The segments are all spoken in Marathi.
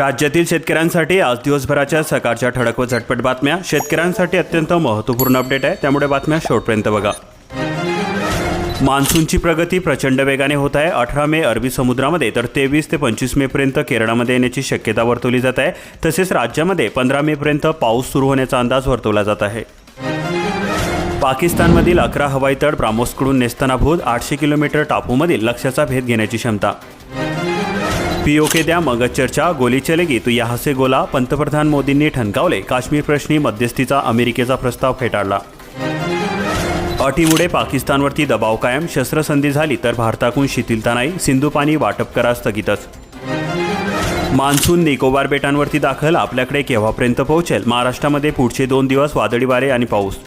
राज्यातील शेतकऱ्यांसाठी आज दिवसभराच्या सकाळच्या ठळक व झटपट बातम्या. शेतकऱ्यांसाठी अत्यंत महत्त्वपूर्ण अपडेट आहे. त्यामुळे बातम्या शेवटपर्यंत बघा. मान्सूनची प्रगती प्रचंड वेगाने होत आहे. अठरा मे अरबी समुद्रामध्ये तर तेवीस ते पंचवीस मेपर्यंत केरळामध्ये येण्याची शक्यता वर्तवली जात आहे. तसेच राज्यामध्ये पंधरा मेपर्यंत पाऊस सुरू होण्याचा अंदाज वर्तवला जात आहे. पाकिस्तानमधील अकरा हवाई तळ ब्राह्मोसकडून नेस्तनाभूत आठशे किलोमीटर टापूमधील लक्ष्याचा भेद घेण्याची क्षमता. पीओके द्या मगच चर्चा गोली चलेगी. तू यहाँ गोला पंतप्रधान मोदींनी ठणकावले. काश्मीर प्रश्नी मध्यस्थीचा अमेरिकेचा प्रस्ताव फेटाळला. अटीमुळे पाकिस्तानवरती दबाव कायम शस्त्रसंधी झाली तर भारताकडून शिथिलता नाही सिंधू पाणी वाटप करा स्थगितच. मान्सून निकोबार बेटांवरती दाखल आपल्याकडे केव्हापर्यंत पोहोचेल? महाराष्ट्रामध्ये पुढचे दोन दिवस वादळी वारे आणि पाऊस.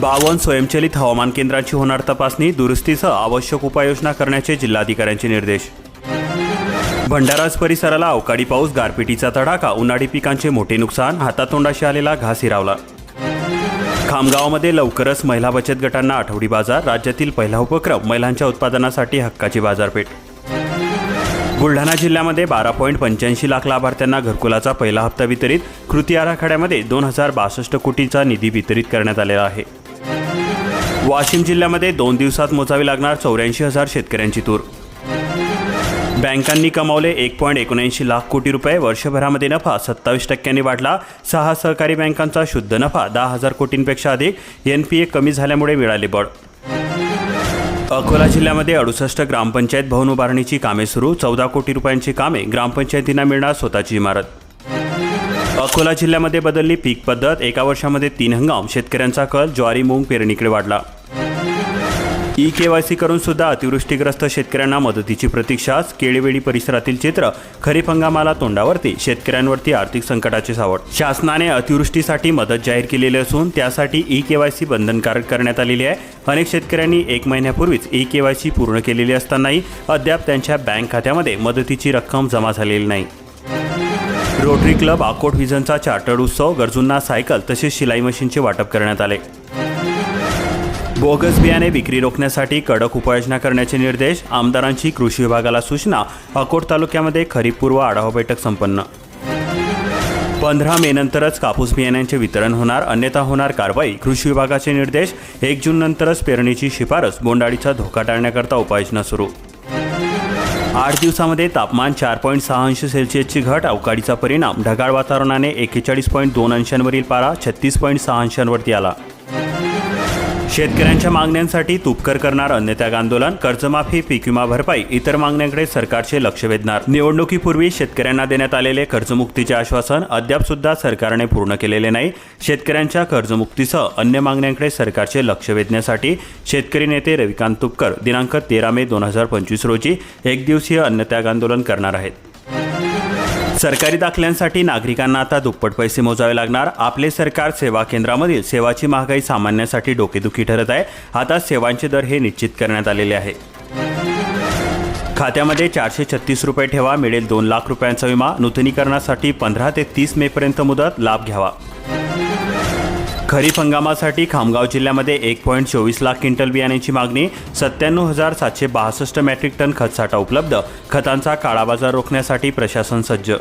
बावन्न स्वयंचलित हवामान केंद्रांची होणार तपासणी दुरुस्तीसह आवश्यक उपाययोजना करण्याचे जिल्हाधिकाऱ्यांचे निर्देश. भंडाराज परिसराला अवकाळी पाऊस गारपिटीचा तडाखा उन्हाळी पिकांचे मोठे नुकसान हातातोंडाशी आलेला घास हिरावला. खामगावमध्ये लवकरच महिला बचत गटांना आठवडी बाजार राज्यातील पहिला उपक्रम महिलांच्या उत्पादनासाठी हक्काची बाजारपेठ. बुलढाणा जिल्ह्यामध्ये बारा पॉईंट पंच्याऐंशी लाख लाभार्थ्यांना घरकुलाचा पहिला हप्ता वितरित कृती आराखड्यामध्ये दोन हजार बासष्ट कोटीचा निधी वितरित करण्यात आलेला आहे. वाशिम जिल्ह्यामध्ये दोन दिवसात मोजावी लागणार चौऱ्याऐंशी हजार शेतकऱ्यांची तूर बँकांनी कमावले एक पॉईंट एकोणऐंशी लाख कोटी रुपये. वर्षभरामध्ये नफा सत्तावीस टक्क्यांनी वाढला. सहा सहकारी बँकांचा शुद्ध नफा दहा हजार कोटींपेक्षा अधिक. एन पी ए कमी झाल्यामुळे मिळाले बळ. अकोला जिल्ह्यामध्ये अडुसष्ट ग्रामपंचायत भवन उभारणीची कामे सुरू. चौदा कोटी रुपयांची कामे ग्रामपंचायतींना मिळणार स्वतःची इमारत. अकोला जिल्ह्यामध्ये बदलली पीक पद्धत. एका वर्षामध्ये तीन हंगाम. शेतकऱ्यांचा कल ज्वारी मूग पेरणीकडे वाढला. ई के वाय सी करून सुद्धा अतिवृष्टीग्रस्त शेतकऱ्यांना मदतीची प्रतीक्षा केळीवेळी परिसरातील चित्र खरीप हंगामाला तोंडावरती शेतकऱ्यांवरती आर्थिक संकटाचे सावट. शासनाने अतिवृष्टीसाठी मदत जाहीर केलेली असून त्यासाठी ई के वाय सी बंधनकारक करण्यात आलेली आहे. अनेक शेतकऱ्यांनी एक महिन्यापूर्वीच ई के वाय सी पूर्ण केलेली असतानाही अद्याप त्यांच्या बँक खात्यामध्ये मदतीची रक्कम जमा झालेली नाही. रोटरी क्लब आकोट व्हिजनचा चार्टर्ड उत्सव गरजूंना सायकल तसेच शिलाई मशीनचे वाटप करण्यात आले. बोगस बियाणे विक्री रोखण्यासाठी कडक उपाययोजना करण्याचे निर्देश आमदारांची कृषी विभागाला सूचना. अकोट तालुक्यामध्ये खरीपपूर्व आढावा बैठक संपन्न. पंधरा मे नंतरच कापूस बियाण्यांचे वितरण होणार अन्यथा होणार कारवाई कृषी विभागाचे निर्देश. एक जून नंतरच पेरणीची शिफारस बोंडाळीचा धोका टाळण्याकरता उपाययोजना सुरू. आठ दिवसामध्ये तापमान चार पॉईंट सहा अंश सेल्सिअसची घट अवकाळीचा परिणाम. ढगाळ वातावरणाने एकेचाळीस पॉईंट दोन अंशांवरील पारा छत्तीस पॉईंट सहा अंशांवरती आला. शेतकऱ्यांच्या मागण्यांसाठी तुपकर करणार अन्नत्याग आंदोलन कर्जमाफी पीक विमा भरपाई इतर मागण्यांकडे सरकारचे लक्ष वेधणार. निवडणुकीपूर्वी शेतकऱ्यांना देण्यात आलेले कर्जमुक्तीचे आश्वासन अद्याप सुद्धा सरकारने पूर्ण केलेले नाही. शेतकऱ्यांच्या कर्जमुक्तीसह अन्य मागण्यांकडे सरकारचे लक्ष वेधण्यासाठी शेतकरी नेते रविकांत तुपकर दिनांक तेरा मे दोन हजार पंचवीस रोजी एक दिवसीय अन्नत्याग आंदोलन करणार आहेत. सरकारी दाखल्यांसाठी नागरिकांना आता दुप्पट पैसे मोजावे लागणार. आपले सरकार सेवा केंद्रामधील सेवाची महागाई सामान्यासाठी डोकेदुखी ठरत आहे. आता सेवांचे दर हे निश्चित करण्यात आलेले आहे. खात्यामध्ये चारशे छत्तीस रुपये ठेवा मिळेल दोन लाख रुपयांचा विमा. नूतनीकरणासाठी पंधरा ते तीस मेपर्यंत मुदत लाभ घ्यावा. खरीप हंगामासाठी खामगाव जिल्ह्यामध्ये एक पॉईंट चोवीस लाख क्विंटल बियाण्याची मागणी सत्त्याण्णव हजार सातशे बासष्ट मेट्रिक टन खतसाठा उपलब्ध खतांचा काळाबाजार रोखण्यासाठी प्रशासन सज्ज.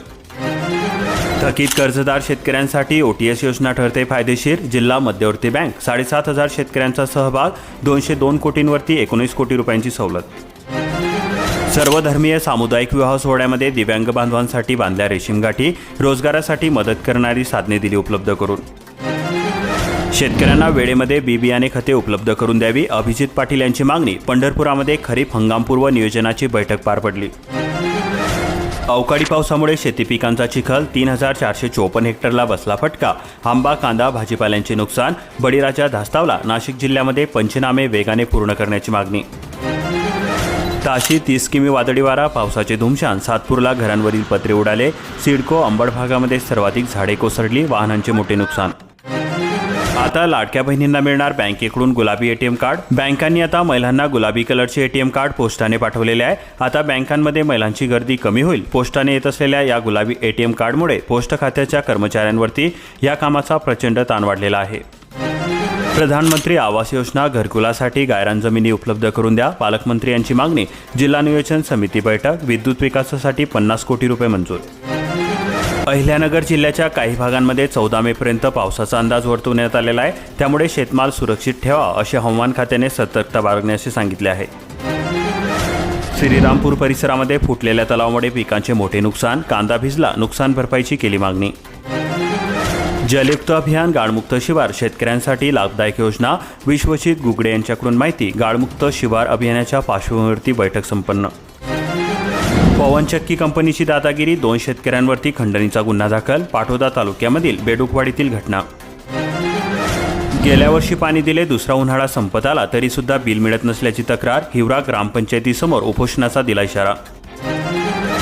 थकीत कर्जदार शेतकऱ्यांसाठी ओटीएस योजना ठरते फायदेशीर जिल्हा मध्यवर्ती बँक साडेसात हजार शेतकऱ्यांचा सहभाग दोनशे दोन कोटींवरती एकोणीस कोटी रुपयांची सवलत. सर्वधर्मीय सामुदायिक विवाह सोहळ्यामध्ये दिव्यांग बांधवांसाठी बांधल्या रेशीम गाठी रोजगारासाठी मदत करणारी साधने दिली उपलब्ध करून. शेतकऱ्यांना वेळेमध्ये बी बियाणे खते उपलब्ध करून द्यावी अभिजित पाटील यांची मागणी पंढरपुरामध्ये खरीप हंगामपूर्व नियोजनाची बैठक पार पडली. अवकाळी पावसामुळे शेती पिकांचा चिखल तीन हजार चारशे चोपन्न हेक्टरला बसला फटका आंबा कांदा भाजीपाल्यांचे नुकसान बळीराजा धास्तावला नाशिक जिल्ह्यामध्ये पंचनामे वेगाने पूर्ण करण्याची मागणी. ताशी तीस किमी वादळी वारा पावसाचे धुमशान सातपूरला घरांवरील पत्रे उडाले सिडको अंबड भागामध्ये सर्वाधिक झाडे कोसळली वाहनांचे मोठे नुकसान. आता लाडक्या बहिणींना मिळणार बँकेकडून गुलाबी एटीएम कार्ड. बँकांनी आता महिलांना गुलाबी कलरचे एटीएम कार्ड पोस्टाने पाठवलेले आहे. आता बँकांमध्ये महिलांची गर्दी कमी होईल. पोस्टाने येत असलेल्या या गुलाबी एटीएम कार्डमुळे पोस्ट खात्याच्या कर्मचाऱ्यांवरती या कामाचा प्रचंड ताण वाढलेला आहे. प्रधानमंत्री आवास योजना घरकुलासाठी गायरान जमिनी उपलब्ध करून द्या. पालकमंत्री यांची मागणी जिल्हा नियोजन समिती बैठक विद्युत विकासासाठी पन्नास कोटी रुपये मंजूर अहिल्यानगर जिल्ह्याच्या काही भागांमध्ये चौदा मेपर्यंत पावसाचा अंदाज वर्तवण्यात आलेला आहे. त्यामुळे शेतमाल सुरक्षित ठेवा असे हवामान खात्याने सतर्कता बाळगण्याचे सांगितले आहे. श्रीरामपूर परिसरामध्ये फुटलेल्या तलावामुळे पिकांचे मोठे नुकसान कांदा भिजला नुकसान भरपाईची केली मागणी. जलयुक्त अभियान गाळमुक्त शिवार शेतकऱ्यांसाठी लाभदायक योजना विश्वजित गुगडे यांच्याकडून माहिती गाळमुक्त शिवार अभियानाच्या पार्श्वभूमीवरती बैठक संपन्न. पवनचक्की कंपनीची दादागिरी दोन शेतकऱ्यांवरती खंडणीचा गुन्हा दाखल पाठोदा तालुक्यामधील बेडुकवाडीतील घटना. गेल्या वर्षी पाणी दिले दुसरा उन्हाळा संपत आला तरी सुद्धा बिल मिळत नसल्याची तक्रार हिवरा ग्रामपंचायतीसमोर उपोषणाचा दिला इशारा.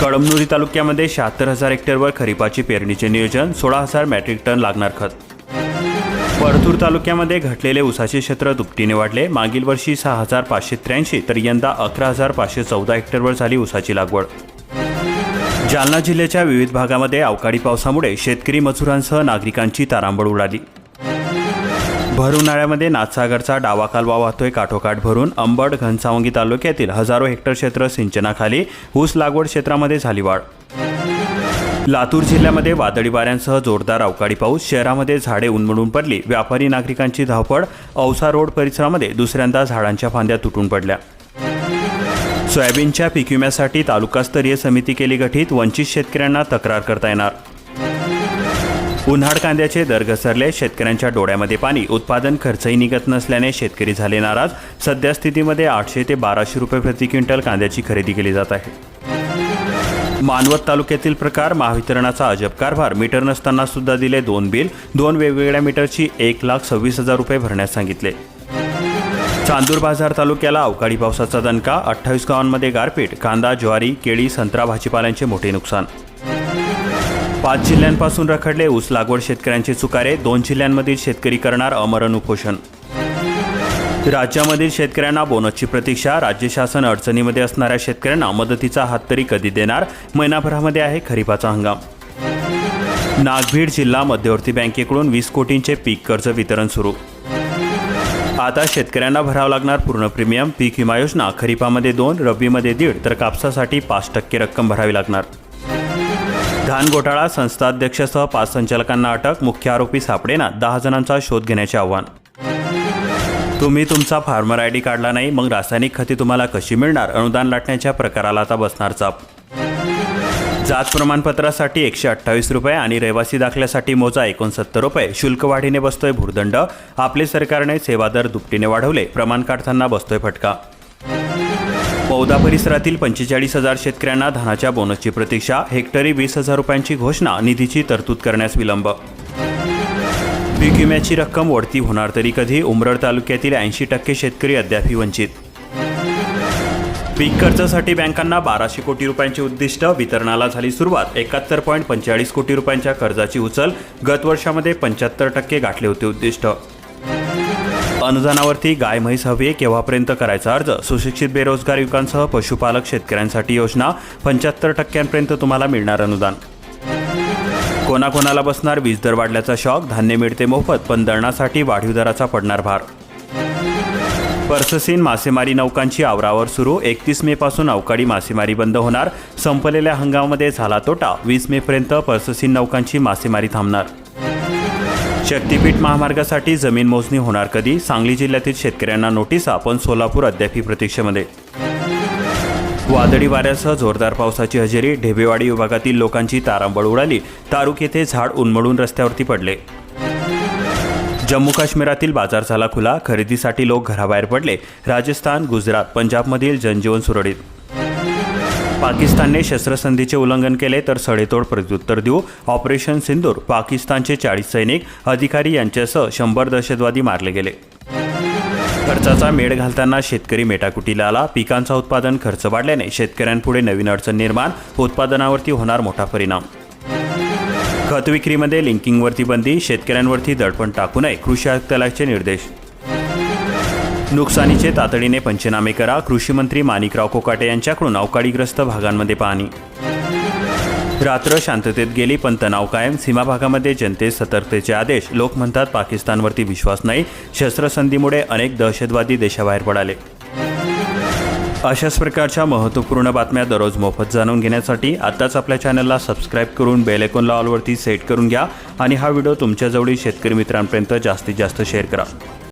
कळमनुरी तालुक्यामध्ये शहात्तर हजार हेक्टरवर खरीपाची पेरणीचे नियोजन सोळा हजार मॅट्रिक टन लागणार खत. परतूर तालुक्यामध्ये घटलेले उसाचे क्षेत्र दुपटीने वाढले. मागील वर्षी सहा हजार पाचशे त्र्याऐंशी तर यंदा अकरा हजार पाचशे चौदा हेक्टरवर झाली उसाची लागवड. जालना जिल्ह्याच्या विविध भागामध्ये अवकाळी पावसामुळे शेतकरी मजुरांसह नागरिकांची तारांबळ उडाली. भर उन्हाळ्यामध्ये नाथसागरचा डावा कालवा वाहतोय काठोकाठ भरून अंबड घनसावंगी तालुक्यातील हजारो हेक्टर क्षेत्र सिंचनाखाली ऊस लागवड क्षेत्रामध्ये झाली वाढ. लातूर जिल्ह्यामध्ये वादळी वाऱ्यांसह जोरदार अवकाळी पाऊस शहरामध्ये झाडे उन्मळून पडली व्यापारी नागरिकांची धावपळ औसा रोड परिसरामध्ये दुसऱ्यांदा झाडांच्या फांद्या तुटून पडल्या. सोयाबीनच्या पीक विम्यासाठी तालुकास्तरीय समिती केली गठीत वंचित शेतकऱ्यांना तक्रार करता येणार. उन्हाळ कांद्याचे दर घसरले शेतकऱ्यांच्या डोळ्यामध्ये पाणी उत्पादन खर्चही निघत नसल्याने शेतकरी झाले नाराज. सध्या स्थितीमध्ये आठशे ते बाराशे रुपये प्रति क्विंटल कांद्याची खरेदी केली जात आहे. मानवत तालुक्यातील प्रकार महावितरणाचा अजब कारभार मीटर नसताना सुद्धा दिले दोन बिल. दोन वेगवेगळ्या मीटरची एक लाख सव्वीस हजार रुपये भरण्यास सांगितले. चांदूर बाजार तालुक्याला अवकाळी पावसाचा दणका अठ्ठावीस गावांमध्ये गारपीट कांदा ज्वारी केळी संत्रा भाजीपाल्यांचे मोठे नुकसान. पाच जिल्ह्यांपासून रखडले ऊस लागवड शेतकऱ्यांचे चुकारे. दोन जिल्ह्यांमधील शेतकरी करणार अमरण उपोषण. राज्यामधील शेतकऱ्यांना बोनसची प्रतीक्षा राज्य शासन अडचणीमध्ये असणाऱ्या शेतकऱ्यांना मदतीचा हात तरी कधी देणार? महिनाभरामध्ये आहे खरीपाचा हंगाम. नागभीड जिल्हा मध्यवर्ती बँकेकडून वीस कोटींचे पीक कर्ज वितरण सुरू. आता शेतकऱ्यांना भरावं लागणार पूर्ण प्रीमियम. पीक विमा योजना खरीपामध्ये दोन रब्बीमध्ये दीड तर कापसासाठी पाच टक्के रक्कम भरावी लागणार. धान घोटाळा संस्थाध्यक्षसह पाच संचालकांना अटक मुख्य आरोपी सापडेना दहा जणांचा शोध घेण्याचे आव्हान. तुम्ही तुमचा फार्मर आय डी काढला नाही मग रासायनिक खते तुम्हाला कशी मिळणार? अनुदान लाटण्याच्या प्रकाराला आता बसणार चाप. जात प्रमाणपत्रासाठी एकशे अठ्ठावीस रुपये आणि रहिवासी दाखल्यासाठी मोजा एकोणसत्तर रुपये. शुल्क वाढीने बसतोय भूर्दंड. आपले सरकारने सेवा दर दुपटीने वाढवले. प्रमाण काढताना बसतोय फटका. पौदा परिसरातील पंचेचाळीस हजार शेतकऱ्यांना धानाच्या बोनसची प्रतीक्षा. हेक्टरी वीस हजार रुपयांची घोषणा. निधीची तरतूद करण्यास विलंब. पीक विम्याची रक्कम ओढती होणार तरी कधी? उमरड तालुक्यातील ऐंशी टक्के शेतकरी अद्यापही वंचित. पीक कर्जासाठी बँकांना बाराशे कोटी रुपयांचे उद्दिष्ट वितरणाला झाली सुरुवात. एकाहत्तर पॉईंट पंचेचाळीस कोटी रुपयांच्या कर्जाची उचल गत वर्षामध्ये पंच्याहत्तर टक्के गाठले होते उद्दिष्ट. अनुदानावरती गाय म्हैस हवी केव्हापर्यंत करायचा अर्ज? सुशिक्षित बेरोजगार युवकांसह पशुपालक शेतकऱ्यांसाठी योजना पंच्याहत्तर टक्क्यांपर्यंत तुम्हाला मिळणार अनुदान. कोणाकोणाला बसणार वीज दर वाढल्याचा शॉक धान्य मिळते मोफत पण दळणासाठी वाढीव दराचा पडणार भार. पर्ससीन मासेमारी नौकांची आवरावर सुरू एकतीस मे पासून अवकाळी मासेमारी बंद होणार संपलेल्या हंगामामध्ये झाला तोटा वीस मे पर्यंत पर्ससीन नौकांची मासेमारी थांबणार. शक्तीपीठ महामार्गासाठी जमीन मोजणी होणार कधी सांगली जिल्ह्यातील शेतकऱ्यांना नोटीसा पण सोलापूर अद्यापही प्रतीक्षेमध्ये. वादळी वाऱ्यासह जोरदार पावसाची हजेरी ढेबेवाडी विभागातील लोकांची तारांबळ उडाली तारुक येथे झाड उन्मळून रस्त्यावरती पडले. जम्मू काश्मीरातील बाजार झाला खुला खरेदीसाठी लोक घराबाहेर पडले राजस्थान गुजरात पंजाबमधील जनजीवन सुरळीत. पाकिस्तानने शस्त्रसंधीचे उल्लंघन केले तर सडेतोड प्रत्युत्तर देऊ ऑपरेशन सिंदूर पाकिस्तानचे चाळीस सैनिक अधिकारी यांच्यासह शंभर दहशतवादी मारले गेले. खर्चाचा मेळ घालताना शेतकरी मेटाकुटीला आला. पिकांचा उत्पादन खर्च वाढल्याने शेतकऱ्यांपुढे नवीन अडचण निर्माण उत्पादनावरती होणार मोठा परिणाम. खत विक्रीमध्ये लिंकिंगवरती बंदी शेतकऱ्यांवरती दडपण टाकू नये कृषी आयुक्तालयाचे निर्देश. नुकसानीचे तातडीने पंचनामे करा कृषी मंत्री माणिकराव कोकाटे यांच्याकडून अवकाळीग्रस्त भागांमध्ये पाहणी. रात्र शांततेत गेली पण तणाव कायम. सीमा भागामध्ये जनतेस सतर्कतेचे आदेश. लोक म्हणतात पाकिस्तानवरती विश्वास नाही. शस्त्रसंधीमुळे अनेक दहशतवादी देशाबाहेर पडाले. अशाच प्रकारच्या महत्त्वपूर्ण बातम्या दररोज मोफत जाणून घेण्यासाठी आत्ताच आपल्या चॅनलला सबस्क्राईब करून बेलेकॉन लॉलवरती ऑलवरती सेट करून घ्या आणि हा व्हिडिओ तुमच्याजवळील शेतकरी मित्रांपर्यंत जास्तीत जास्त शेअर करा.